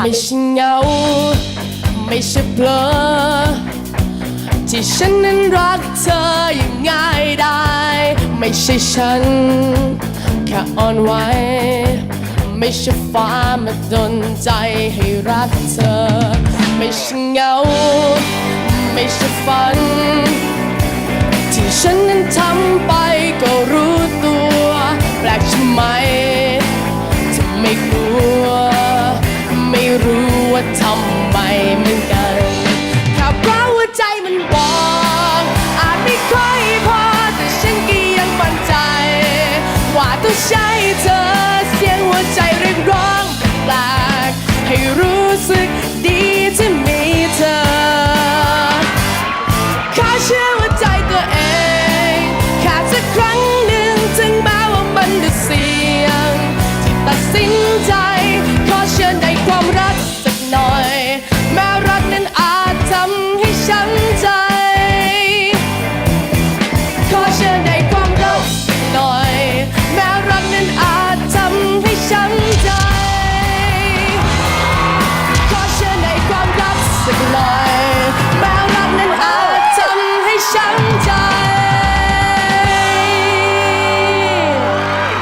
ไม่ใช่เหงา ไม่ใช่เพลอ ที่ฉันนั้นรักเธออย่างง่ายได้ ไม่ใช่ฉัน แค่อ่อนไหว ไม่ใช่ฟ้ามาดนใจให้รักเธอ ไม่ใช่เหงา ไม่ใช่ฝันาทำไมเหมือนกันถ้าเพราะว่าใจมันบองอาจไม่ค่อยพอแต่ฉันก็ยังมั่นใจ ว่าต้องใช้เธอเสียงหัวใจเรียกร้องแปลกให้รู้สึก 想你。